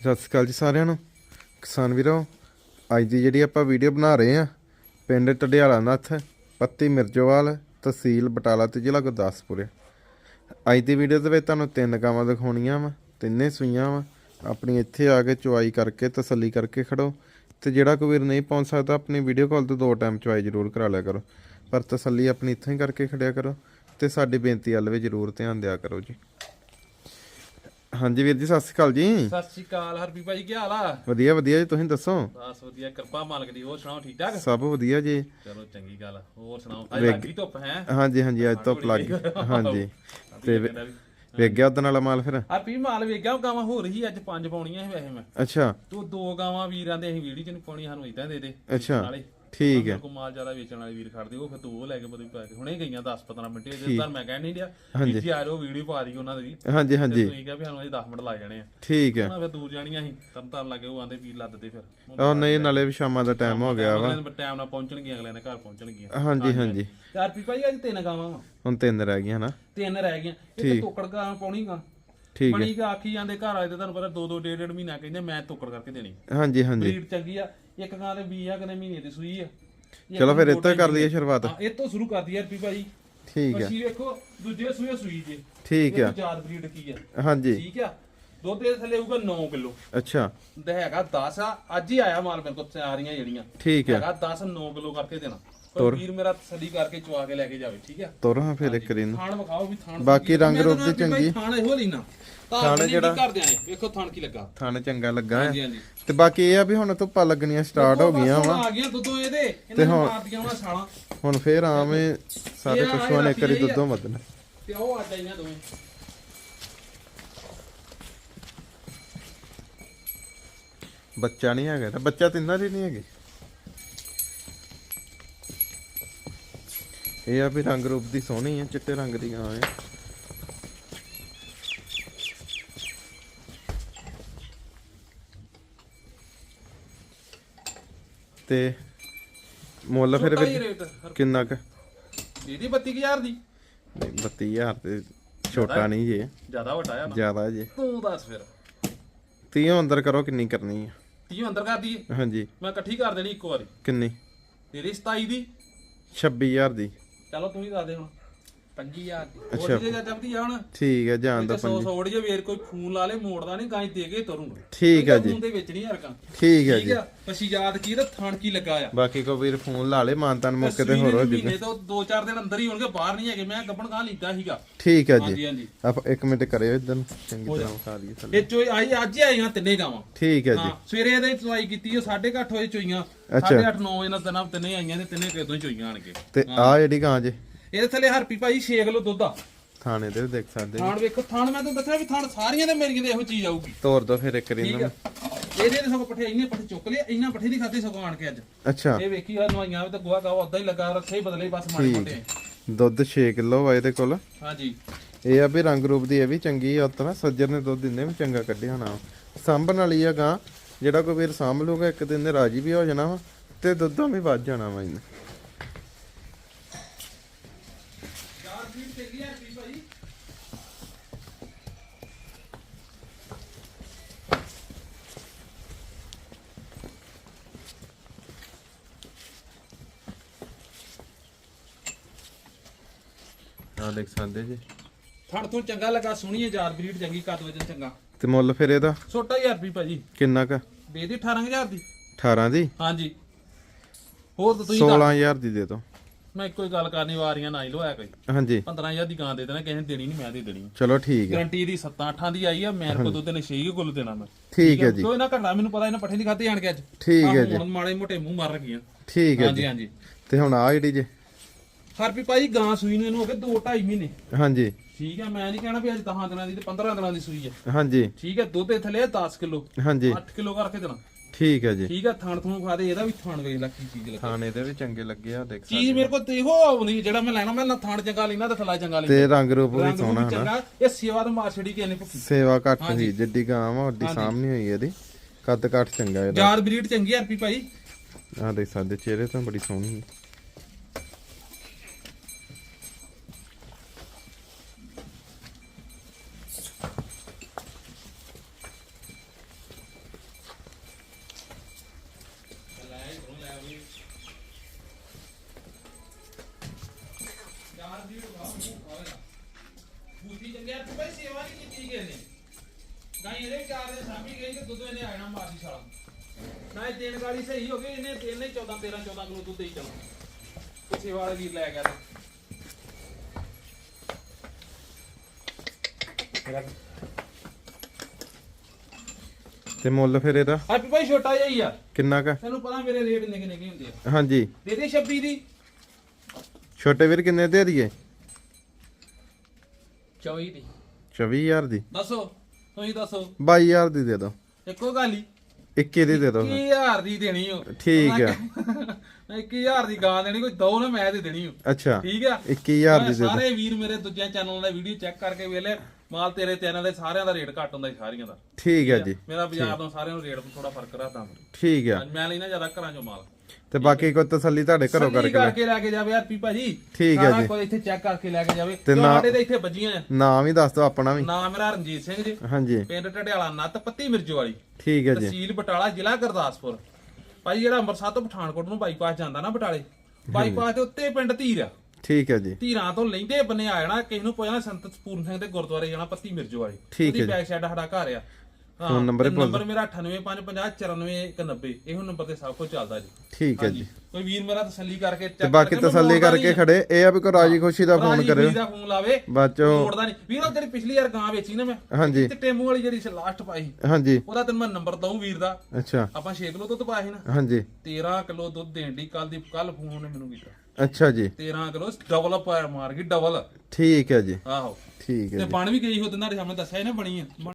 ਸਤਿ ਸ਼੍ਰੀ ਅਕਾਲ ਜੀ ਸਾਰਿਆਂ ਨੂੰ। ਕਿਸਾਨ ਵੀਰੋ, ਅੱਜ ਦੀ ਜਿਹੜੀ ਆਪਾਂ ਵੀਡੀਓ ਬਣਾ ਰਹੇ ਆ ਪਿੰਡ ਟਡਿਆਲਾ ਨੱਥ ਪੱਤੀ ਮਿਰਜੋਵਾਲ, ਤਹਿਸੀਲ ਬਟਾਲਾ ਤੇ ਜ਼ਿਲ੍ਹਾ ਗੁਰਦਾਸਪੁਰ। ਅੱਜ ਦੀ ਵੀਡੀਓ ਦੇ ਵਿੱਚ ਤੁਹਾਨੂੰ ਤਿੰਨ ਗਾਵਾਂ ਦਿਖਾਉਣੀਆਂ ਵਾ, ਤਿੰਨੇ ਸੂਈਆਂ ਵਾ। ਆਪਣੀ ਇੱਥੇ ਆ ਕੇ ਚੁਆਈ ਕਰਕੇ, ਤਸੱਲੀ ਕਰਕੇ ਖੜੋ। ਤੇ ਜਿਹੜਾ ਕੋਈ ਵੀਰ ਨਹੀਂ ਪਹੁੰਚ ਸਕਦਾ, ਆਪਣੀ ਵੀਡੀਓ ਕਾਲ ਤੇ ਦੋ ਟਾਈਮ ਚੁਆਈ ਜ਼ਰੂਰ ਕਰਾ ਲਿਆ ਕਰੋ। ਪਰ ਤਸੱਲੀ ਆਪਣੀ ਇੱਥੋਂ ਹੀ ਕਰਕੇ ਖੜਿਆ ਕਰੋ। ਤੇ ਸਾਡੀ ਬੇਨਤੀ ਵੱਲ ਵੀ ਜ਼ਰੂਰ ਧਿਆਨ ਦਿਆ ਕਰੋ ਜੀ। ਹਾਂਜੀ ਵੀਰ ਜੀ ਸਤਿ ਸ਼੍ਰੀ ਅਕਾਲ ਜੀ। ਸਤਿ ਸ਼੍ਰੀ ਅਕਾਲ ਹਰਪੀ ਭਾਈ ਕੀ ਹਾਲ ਆ? ਵਧੀਆ ਵਧੀਆ ਜੀ ਤੁਸੀਂ ਦੱਸੋ? ਬਸ ਵਧੀਆ ਕਿਰਪਾ ਮਾਲਕ ਦੀ ਹੋਰ ਸੁਣਾਓ ਠੀਕ ਠਾਕ ਸਭ ਵਧੀਆ ਜੀ। ਚਲੋ ਚੰਗੀ ਗੱਲ ਹੋਰ ਸੁਣਾਓ? ਅੱਜ ਲੱਗੀ ਧੁੱਪ ਹੈ? ਹਾਂਜੀ ਹਾਂਜੀ ਅੱਜ ਧੁੱਪ ਲੱਗ ਗਈ। ਹਾਂਜੀ। ਤੇ ਵੇਖ ਗਿਆ ਉਹਦੇ ਨਾਲ ਮਾਲ ਫਿਰ? ਹਰਪੀ ਮਾਲ ਵੇਖਿਆ ਉਹ ਗਾਵਾਂ ਹੋ ਰਹੀ ਅੱਜ ਪੰਜ ਪਾਉਣੀਆਂ ਸੀ ਵੈਸੇ ਮੈਂ। ਅੱਛਾ। ਤੂੰ ਦੋ ਗਾਵਾਂ ਵੀਰਾਂ ਦੇ ਅਸੀਂ ਵੀਡੀਓ ਚ ਨਹੀਂ ਪਾਉਣੀ ਸਾਨੂੰ ਇਦਾਂ ਦੇ ਦੇ ਅੱਛਾ। ਨਾਲੇ। ਠੀਕ ਹੈ। ਮਾਲ ਜ਼ਿਆਦਾ ਵੇਚਣ ਵਾਲੇ ਵੀਰ ਖੜਦੇ ਉਹ ਫਿਰ ਤੂੰ ਉਹ ਲੈ ਕੇ ਬਦਲ ਪਾ ਕੇ ਹੁਣੇ ਗਈਆਂ 10 15 ਮਿੰਟ ਜੇ ਤਾਂ ਮੈਂ ਕਹਿ ਨਹੀਂ ਲਿਆ ਇੱਥੇ ਆ ਜਾਓ ਵੀਡੀਓ ਪਾ ਦੀ ਉਹਨਾਂ ਦੀ। ਹਾਂਜੀ ਹਾਂਜੀ। ਤੁਸੀਂ ਕਿਹਾ ਵੀ ਸਾਨੂੰ ਅਜੇ 10 ਮਿੰਟ ਲੱਗ ਜਾਣੇ ਆ। ਠੀਕ ਹੈ। ਉਹਨਾਂ ਫਿਰ ਦੂਰ ਜਾਣੀਆਂ ਸੀ ਤਰਨ ਤਾਰਨ ਲੱਗੇ ਉਹ ਆਂਦੇ ਵੀਰ ਲੱਦਦੇ ਫਿਰ। ਉਹ ਨਹੀਂ ਨਾਲੇ ਵੀ ਸ਼ਾਮਾਂ ਦਾ ਟਾਈਮ ਹੋ ਗਿਆ ਵਾ। ਟਾਈਮ ਨਾਲ ਪਹੁੰਚਣਗੀਆਂ ਅਗਲੇ ਨੇ ਘਰ ਪਹੁੰਚਣਗੀਆਂ। ਹਾਂਜੀ ਹਾਂਜੀ ਯਾਰ ਪੀ ਭਾਈ ਅੱਜ ਤਿੰਨ ਗਾਵਾਂ ਵਾ। ਹੁਣ ਤਿੰਨ ਰਹਿ ਗਈਆਂ ਨਾ। ਤਿੰਨ ਰਹਿ ਗਈਆਂ। ਇੱਕ ਤੋਕੜ ਗਾਂ ਪਾਉਣੀ ਗਾ ਠੀਕ ਹੈ। ਬਣੀ ਗਾ ਆਖੀ ਜਾਂਦੇ ਘਰ ਆਏ ਤੇ ਤੁਹਾਨੂੰ ਪਤਾ ਦੋ ਦੋ ਡੇਢ ਡੇਢ ਮਹੀਨਾ ਕਹਿੰਦੇ ਮੈਂ ਤੋਕੜ ਕਰਕੇ ਦੇਣੀ। ਹਾਂਜੀ ਹਾਂਜੀ। ਬਰੀਡ ਚੰਗੀ ਆ। ਇੱਕ ਗਾਂ ਦੇ 20 ਆ ਮਹੀਨੇ ਦੀ ਸੂਈ ਆ। ਇੱਕ ਚਲੋ ਫਿਰ ਇੱਥੋਂ ਹੀ ਕਰ ਲਈਏ ਸ਼ੁਰੂਆਤ। ਹਾਂ ਇਹ ਤੋਂ ਸ਼ੁਰੂ ਕਰਦੀ ਯਾਰ ਪੀ ਭਾਈ ਠੀਕ ਹੈ ਅਸੀਂ ਵੇਖੋ ਦੂਜੇ ਸੂਏ ਸੂਈ ਜੇ। ਠੀਕ ਹੈ ਚਾਰ ਬਰੀਡ ਕੀ ਆ। ਹਾਂਜੀ। ਠੀਕ ਆ। ਦੁੱਧ ਦੇ ਥੱਲੇ ਹੋਊਗਾ 9 ਕਿਲੋ। ਅੱਛਾ। ਤੇ ਹੈਗਾ 10 ਆ। ਅੱਜ ਹੀ ਆਇਆ ਮਾਲ ਮੇਰੇ ਕੋਲ ਆ ਰਹੀਆਂ ਜਿਹੜੀਆਂ। ਠੀਕ ਹੈ ਹੈਗਾ 10 9 ਕਿਲੋ ਕਰਕੇ ਦੇਣਾ। ਪਰ ਵੀਰ ਮੇਰਾ ਤਸੱਲੀ ਕਰਕੇ ਚਵਾ ਕੇ ਲੈ ਕੇ ਜਾਵੇ ਠੀਕ ਆ? ਤੁਰ ਹਾਂ ਫਿਰ ਇੱਕ ਦਿਨ। ਥਾਣ ਵਿਖਾਓ ਵੀ ਥਾਣ ਬਾਕੀ। ਰੰਗ ਰੂਪ ਦੀ ਵੀ ਚੰਗੀ। ਥਾਣ ਇਹੋ ਲੈਣਾ ਥਾਣ ਜਿਹੜਾ ਕਰਦੇ ਆਂ ਵੇਖੋ ਥਾਣ ਕੀ ਲੱਗਾ। ਥਣ ਚੰਗਾ ਲੱਗਾ ਹੈ। ਹਾਂਜੀ ਹਾਂਜੀ। ਤੇ ਬਾਕੀ ਇਹ ਆ ਵੀ ਹੁਣ ਧੁੱਪਾਂ ਲੱਗਣੀਆਂ ਸਟਾਰਟ ਹੋ ਗਈਆਂ ਵਾ। ਆ ਗਈਆਂ ਦੁੱਧੋਂ ਇਹਦੇ ਇਹਨਾਂ ਨੇ ਮਾਰਦੀਆਂ ਉਹਨਾਂ ਛਾਲਾਂ। ਹੁਣ ਫੇਰ ਆਵੇਂ ਸਾਰੇ ਪਸ਼ੂਆਂ ਨੇ ਇੱਕ ਵਾਰੀ। ਦੁੱਧੋਂ ਵਧਣਾ। ਤੇ ਉਹ ਆ ਜਾਈਆਂ ਦੋਵੇਂ। ਬੱਚਾ ਨਹੀਂ ਹੈਗਾ ਤਾਂ ਬੱਚਾ ਤਿੰਨਾਂ ਦੇ ਨਹੀਂ ਹੈਗੇ? ਇਹ ਆ ਵੀ ਰੰਗ ਰੂਪ ਦੀ ਸੋਹਣੀ ਹੈ ਚਿੱਟੇ ਰੰਗ ਦੀ ਗਾਂ ਹੈ ਤੇ ਮੁੱਲ ਫਿਰ ਹੀ ਵੀ ਕਿੰਨਾ ਕ? ਇਹਦੀ 32000 ਦੀ। 32000 ਤੇ ਛੋਟਾ ਨਹੀਂ ਜੇ। ਜ਼ਿਆਦਾ ਵੱਡਾ ਆ ਨਾ। ਜ਼ਿਆਦਾ ਜੇ। ਤੂੰ ਦੱਸ ਫਿਰ। ਤੀਓ ਅੰਦਰ ਕਰੋ ਕਿੰਨੀ ਕਰਨੀ ਹੈ ਤੀ ਅੰਦਰ ਕਰ ਦਈਏ। ਹਾਂਜੀ। ਮੈਂ ਇਕੱਠੀ ਕਰ ਦੇਣੀ ਇੱਕ ਵਾਰੀ। ਕਿੰਨੀ? ਤੇਰੀ 27 ਦੀ। 26000 ਦੀ। ਚਲੋ ਤੁਸੀਂ ਹੀ ਦੱਸ ਦੇ ਹੁਣ 25000 ਦੀ। ਹੋਰ ਜੇ ਜਪਦੀ ਆ ਹੁਣ? ਠੀਕ ਹੈ ਜਾਣ ਦਾ ਤੇ 100 100 ਜੇ ਵੀਰ ਕੋਈ ਫੋਨ ਲਾ ਲੇ ਮੋੜਦਾ ਨਹੀਂ ਗਾਂ ਦੇ ਕੇ ਤਰੂੰਗਾ ਠੀਕ ਹੈ ਜੀ। ਫੋਨ ਦੇ ਵਿੱਚ ਨਹੀਂ ਹਰਕਾਂ ਠੀਕ ਹੈ ਠੀਕ ਜੀ। ਆ ਪਛੀ ਯਾਦ ਕੀ ਤੇ ਥਣ ਕੀ ਲੱਗਾ ਆ? ਬਾਕੀ ਕੋ ਵੀਰ ਫੋਨ ਲਾ ਲੇ ਮਾਨਤਾਨ ਮੌਕੇ ਤੇ ਹੋਰ ਹੋ ਜੂਗਾ ਤੋਂ 2-4 ਦਿਨ ਅੰਦਰ ਹੀ ਹੋਣਗੇ ਬਾਹਰ ਨਹੀਂ ਹੈਗੇ। ਮੈਂ ਗੱਬਣ ਗਾਂ ਲੀਤਾ ਸੀਗਾ। ਠੀਕ ਹੈ ਜੀ। ਹਾਂਜੀ ਹਾਂਜੀ। ਆਪ ਇੱਕ ਮਿੰਟ ਕਰਿਓ ਇਦਾਂ ਚੰਗੀ ਤਰ੍ਹਾਂ ਖਾ ਲਈਏ ਥੱਲੇ। ਇਹ ਚੋਈ ਆਈ ਅੱਜ ਹੀ ਆਈਆਂ ਤਿੰਨੇ ਗਾਵਾਂ। ਠੀਕ ਹੈ ਜੀ। ਸਵੇਰੇ ਇਹਦੇ ਚਵਾਈ ਕੀਤੀ ਉਹ 8:30 ਵਜੇ ਚੋਈਆਂ। ਅੱਛਾ। 8:30 9 ਵਜੇ ਨਾਲ ਤਿੰਨਾਂ ਤਿੰਨੇ ਆਈਆਂ ਤੇ ਤਿੰਨੇ ਕਿਦੋਂ ਹੀ ਚੋਈਆਂ ਆਣਗੇ। ਤੇ ਆ ਜਿਹੜੀ ਗਾਂ ਜੇ। ਇਹਦੇ ਥੱਲੇ ਹਰਪੀ ਭਾਈ 6 ਕਿਲੋ ਦੁੱਧ ਆ। ਥਾਣੇ ਦੇ ਵੀ ਦੇਖ ਸਕਦੇ ਜੀ। ਥਾਣ ਵੇਖੋ ਥਾਣ ਮੈਂ ਤੁਹਾਨੂੰ ਦੱਸਿਆ ਵੀ ਥਾਣ ਸਾਰੀਆਂ ਦੇ ਮੇਰੀਆਂ ਦੇ ਇਹੋ ਚੀਜ਼ ਆਊਗੀ। ਤੋਰ ਦੋ ਫਿਰ ਇੱਕ ਠੀਕ ਰਿੰਨ ਆ। ਇਹਦੇ ਤੇ ਸਗੋਂ ਪੱਠੇ ਇੰਨੇ ਪੱਠੇ ਚੁੱਕ ਲਏ ਇੰਨਾ ਪੱਠੇ ਦੀ ਖਾਤੀ ਸਗੋਂ ਆਣ ਕੇ ਅੱਜ। ਅੱਛਾ। ਇਹ ਵੇਖੀ ਆ ਨਵਾਈਆਂ ਵੀ ਤੇ ਗੋਆ ਗਾਵਾ ਉਦਾਂ ਹੀ ਲੱਗਾ ਰੱਖੇ ਹੀ ਬਦਲੇ ਬਸ ਮਾੜੇ ਮੋਟੇ। ਦੁੱਧ 6 ਕਿਲੋ ਵਾ ਇਹਦੇ ਕੋਲ। ਹਾਂਜੀ। ਇਹ ਆ ਵੀ ਰੰਗ ਰੂਪ ਦੀ ਇਹ ਵੀ ਚੰਗੀ ਆ। ਉਤਨਾ ਸੱਜਰ ਨੇ ਦੁੱਧ ਦਿੰਦੇ ਵੀ ਚੰਗਾ ਕੱਢਿਆ ਹੋਣਾ ਸਾਂਭਣ ਵਾਲੀ ਆ ਗਾਂ। ਜਿਹੜਾ ਕੋਈ ਵੀਰ ਸਾਂਭ ਲੂਗਾ ਇੱਕ ਦਿਨ ਦੇ ਰਾਜੀ ਵੀ ਹੋ ਜਾਣਾ ਵਾ ਤੇ ਦੁੱਧੋਂ ਵੀ ਵੱਧ ਜਾਣਾ ਵਾ ਇਹਨੇ ਚਾਰ ਫੀਟ ਤੇ ਗਿਆ ਹਰਪੀ ਭਾਈ ਆ ਦੇਖ ਸਕਦੇ ਜੀ। ਥਣ ਤੋਂ ਚੰਗਾ ਲੱਗਾ ਸੋਹਣੀ ਹੈ ਯਾਰ ਬਰੀਡ ਚੰਗੀ ਕੱਦ ਵਜਨ ਚੰਗਾ। ਤੇ ਮੁੱਲ ਫਿਰ ਇਹਦਾ? ਛੋਟਾ ਹੀ ਹਰਪੀ ਭਾਜੀ। ਕਿੰਨਾ ਕ? ਬੇਦੀ 18000 ਦੀ। 18 ਦੀ? ਹਾਂਜੀ। ਹੋਰ ਤਾਂ ਤੁਸੀਂ ਦੱਸ 16000 ਦੀ ਦੇ ਦੋ ਮੈਂ ਹੀ ਗੱਲ ਕਰਨੀ ਵਾਰੀਆਂ ਨਾ ਹੀ ਲਵਾਇਆ ਕੋਈ ਹਾਂਜੀ। 15000 ਦੀ ਗਾਂ ਦੇ ਦੇਣਾ ਕਿਸੇ ਨੇ ਦੇਣੀ ਨਹੀਂ ਮੈਂ ਦੇ ਦੇਣੀ ਚਲੋ ਠੀਕ ਹੈ ਗਰੰਟੀ ਦੀ 7-8 ਦੀ ਆਈ ਆ ਮੇਰੇ ਕੋਲ ਦੁੱਧ ਨੇ 6 ਕਿਲੋ ਦੇਣਾ ਮੈਂ। ਠੀਕ ਹੈ ਜੀ। ਕੋਈ ਨਾ ਘਟਣਾ ਮੈਨੂੰ ਪਤਾ ਇਹਨਾਂ ਪੱਠੇ ਦੀ ਖਾਤੇ ਆਣ ਕੇ ਅੱਜ। ਠੀਕ ਹੈ ਆਹ ਹੁਣ ਮਾੜੇ ਮੋਟੇ ਮੂੰਹ ਮਾਰ ਰਗੀਆਂ ਠੀਕ ਹੈ ਹਾਂਜੀ ਜੀ। ਹਾਂਜੀ। ਤੇ ਹੁਣ ਆ ਜਿਹੜੀ ਜੇ ਹਰਪੀ ਭਾਈ ਗਾਂ ਸੂਈ ਨੂੰ ਇਹਨੂੰ ਹੋ ਗਏ 2 2.5 ਮਹੀਨੇ। ਹਾਂਜੀ। ਠੀਕ ਹੈ ਮੈਂ ਨਹੀਂ ਕਹਿਣਾ ਵੀ ਅੱਜ 10 ਦਿਨਾਂ ਦੀ ਤੇ 15 ਦਿਨਾਂ ਦੀ ਸੂਈ ਹੈ। ਹਾਂਜੀ। ਠੀਕ ਹੈ ਦੁੱਧ ਦੇ ਥੱਲੇ 10 ਕਿਲੋ। ਹਾਂਜੀ। 8 ਕਿਲੋ ਕਰਕੇ ਦੇਣਾ। ਠੀਕ ਹੈ ਜੀ। ਠੀਕ ਹੈ ਥਣ ਥਣ ਖਾ ਦੇ ਇਹਦਾ ਵੀ ਥਣ ਵੇਖ ਲੈ ਕੀ ਚੀਜ਼ ਲੱਗੀ। ਖਾਣੇ ਦੇ ਵੀ ਚੰਗੇ ਲੱਗੇ ਆ ਦੇਖ ਚੀਜ਼ ਮੇਰੇ ਕੋਲ ਤੇ ਇਹੋ ਆਉਂਦੀ ਜਿਹੜਾ ਮੈਂ ਲੈਣਾ ਮੈਂ ਨਾ ਥਣ ਚੰਗਾ ਲੈਣਾ ਤੇ ਥਲਾ ਚੰਗਾ ਲੈਣਾ ਤੇ ਰੰਗ ਰੂਪ ਵੀ ਸੋਹਣਾ ਚੰਗਾ ਇਹ ਸੇਵਾ ਤੋਂ ਮਾਰ ਛੜੀ ਕਿਸੇ ਨੇ ਭੁੱਖੀ। ਸੇਵਾ ਘੱਟ ਸੀ ਜਿੱਡੀ ਗਾਂ ਵਾ ਓਡੀ ਸਾਹਮਣੇ ਹੋਈ ਇਹਦੀ। ਕੱਦ ਘੱਟ ਚੰਗਾ ਇਹਦਾ। ਯਾਰ ਬਰੀਡ ਚੰਗੀ ਹੈ ਹਰਪੀ ਭਾਈ। ਆ ਦੇਖ ਸਕਦੇ ਚਿਹਰੇ ਤਾਂ ਬੜੀ ਸੋਹਣੀ। ਹੈ ਚਾਰ ਦੇ ਸਾਮੀ ਗਈ ਤੇ ਦੁੱਧ ਇਹਨੇ ਆਣਾ ਮਾਰਦੀ ਸਾਲਾ। ਨਾ ਇਹ ਦੇਣ ਵਾਲੀ ਸਹੀ ਹੋ ਗਈ ਇਹਨੇ ਇਹਨੇ 14 13 14 ਕਿਲੋ ਦੁੱਧ ਦੇਈ ਚਲੋ ਪਿੱਛੇ ਵਾਲਾ ਵੀਰ ਲੈ ਗਿਆ ਤੇ। ਮੁੱਲ ਫਿਰ ਇਹਦਾ? ਹੈਪੀ ਭਾਈ ਛੋਟਾ ਜਿਹਾ ਹੀ ਆ। ਕਿੰਨਾ ਕਾ? ਤੈਨੂੰ ਪਤਾ ਮੇਰੇ ਰੇਟ ਨਿੱਕੇ ਨਿੱਕੇ ਹੁੰਦੇ ਆ। ਹਾਂਜੀ। ਦੇ ਦੇ 26 ਦੀ। ਛੋਟੇ ਵੀਰ ਕਿੰਨੇ ਦੇ ਦਈਏ? 24 ਦੀ। 24000 ਦੀ। ਦੱਸੋ। ਤੁਸੀਂ ਦੱਸੋ। 22000 ਦੀ ਦੇ ਦਿਓ ਇੱਕੋ ਗੱਲ ਹੀ। 21 ਦੀ ਦੇ ਦਿਓ 21000 ਦੀ ਦੇਣੀ ਓ। ਠੀਕ ਆ। 21000 ਦੀ ਗਾਂ ਦੇਣੀ ਕੋਈ ਦੋ ਨਾ ਮੈਂ ਤੇ ਦੇਣੀ ਓ। ਅੱਛਾ। ਠੀਕ ਆ? 21000 ਦੀ ਮੈਂ ਦੇ ਦਿਓ ਸਾਰੇ ਵੀਰ ਮੇਰੇ ਦੂਜੇ ਚੈਨਲ ਦਾ ਵੀਡੀਓ ਚੈੱਕ ਕਰਕੇ ਵੇਲੇ ਮਾਲ ਤੇਰੇ ਚੈਨਲ ਦੇ ਸਾਰਿਆਂ ਦਾ ਰੇਟ ਘੱਟ ਹੁੰਦਾ ਸਾਰੀਆਂ ਦਾ। ਠੀਕ ਹੈ ਜੀ। ਮੇਰਾ ਬਾਜ਼ਾਰ ਤੋਂ ਸਾਰਿਆਂ ਨੂੰ ਰੇਟ ਥੋੜਾ ਫ਼ਰਕ ਰੱਖਦਾ ਮੈਂ। ਠੀਕ ਆ। ਮੈਂ ਲੈਣਾ ਜ਼ਿਆਦਾ ਘਰਾਂ ਚੋਂ ਮਾਲ। ਤੇ ਬਾਕੀ ਕੋਈ ਤਸੱਲੀ ਤੁਹਾਡੇ ਘਰੋਂ ਕਰਕੇ ਲੈ। ਕਰਕੇ ਲੈ ਕੇ ਜਾਵੇ ਯਾਰ ਪੀ ਭਾਜੀ। ਠੀਕ ਹੈ ਜੀ। ਕੁਝ ਇੱਥੇ ਚੈੱਕ ਕਰਕੇ ਲੈ ਕੇ ਜਾਵੇ। ਤੇ ਸਾਡੇ ਤੇ ਇੱਥੇ ਵੱਜੀਆਂ ਆ। ਨਾਮ ਹੀ ਦੱਸ ਦਿਓ ਆਪਣਾ ਵੀ। ਨਾਮ ਮੇਰਾ ਰਣਜੀਤ ਸਿੰਘ ਜੀ। ਹਾਂਜੀ। ਪਿੰਡ ਟਟਿਆਲਾ ਨੱਤ ਪੱਤੀ ਮਿਰਜੋ ਵਾਲੀ। ਠੀਕ ਹੈ ਜੀ। ਤਹਿਸੀਲ ਬਟਾਲਾ ਜ਼ਿਲ੍ਹਾ ਗੁਰਦਾਸਪੁਰ। ਭਾਈ ਜਿਹੜਾ ਅੰਮ੍ਰਿਤਸਰ ਤੋਂ ਪਠਾਨਕੋਟ ਨੂੰ ਬਾਈਪਾਸ ਜਾਂਦਾ ਨਾ ਬਟਾਲੇ ਬਾਈਪਾਸ ਦੇ ਉੱਤੇ ਪਿੰਡ ਧੀਰ ਆ। ਠੀਕ ਹੈ ਜੀ। ਧੀਰਾਂ ਤੋਂ ਲੈਂਦੇ ਬੰਨੇ ਆ ਜਾਣਾ ਕਿਸੇ ਨੂੰ ਪੁੱਛਣਾ ਸੰਤ ਪੂਰਨ ਸਿੰਘ ਦੇ ਗੁਰਦੁਆਰੇ ਜਾਣਾ ਪੱਤੀ ਮਿਰਜੋ ਵਾਲੀ। ਠੀਕ ਹੈ ਜੀ। ਬੈਕ ਸਾਈਡ ਸਾਡਾ ਘਰ ਆ। ਫੋਨ ਨੰਬਰ ਹੀ ਨੰਬਰ ਮੇਰਾ 9855949190 ਇਹੋ ਨੰਬਰ ਤੇ ਸਭ ਕੁਝ ਚੱਲਦਾ ਜੀ। ਠੀਕ ਹੈ ਜੀ। ਕੋਈ ਵੀਰ ਮੇਰਾ ਤਸੱਲੀ ਕਰਕੇ ਤੇ ਬਾਕੀ ਤਸੱਲੀ ਕਰਕੇ। ਖੜੇ। ਇਹ ਆ ਵੀ ਕੋਈ ਰਾਜੀ ਖੁਸ਼ੀ ਦਾ ਫੋਨ ਰਾਜੀ ਕਰਿਓ। ਵੀਰ ਦਾ ਫੋਨ ਲਾਵੇ ਬਾਅਦ ਚੋਂ ਮੋੜਦਾ ਨਹੀਂ। ਵੀਰ ਉਹ ਜਿਹੜੀ ਪਿਛਲੀ ਵਾਰ ਗਾਂ ਵੇਚੀ ਨਾ ਮੈਂ ਹਾਂਜੀ। ਤੇ ਟੇਮੂ ਵਾਲੀ ਜਿਹੜੀ ਲਾਸਟ ਪਾਈ ਹਾਂਜੀ। ਉਹਦਾ ਤੈਨੂੰ ਮੈਂ ਨੰਬਰ ਦਊਂ ਵੀਰ ਦਾ। ਅੱਛਾ। ਆਪਾਂ 6 ਕਿਲੋ ਦੁੱਧ ਪਾਇਆ ਸੀ ਨਾ। ਹਾਂਜੀ। 13 ਕਿਲੋ ਦੁੱਧ ਦੇਣ ਦੀ ਕੱਲ ਦੀ ਕੱਲ ਫੋਨ ਮੈਨੂੰ ਕੀਤਾ। ਅੱਛਾ ਜੀ। 13 ਕਿਲੋ ਡਬਲ ਅਪ ਮਾਰ ਗਈ ਡਬਲ ਠੀਕ ਹੈ ਜੀ। ਆਹੋ। ਠੀਕ ਹੈ ਤੇ ਬਣ ਵੀ ਗਈ ਉਹ ਦਿਨਾਂ ਦੇ ਸਾਹਮਣੇ ਦੱਸਿਆ ਇਹਨੇ ਬਣੀ ਆ।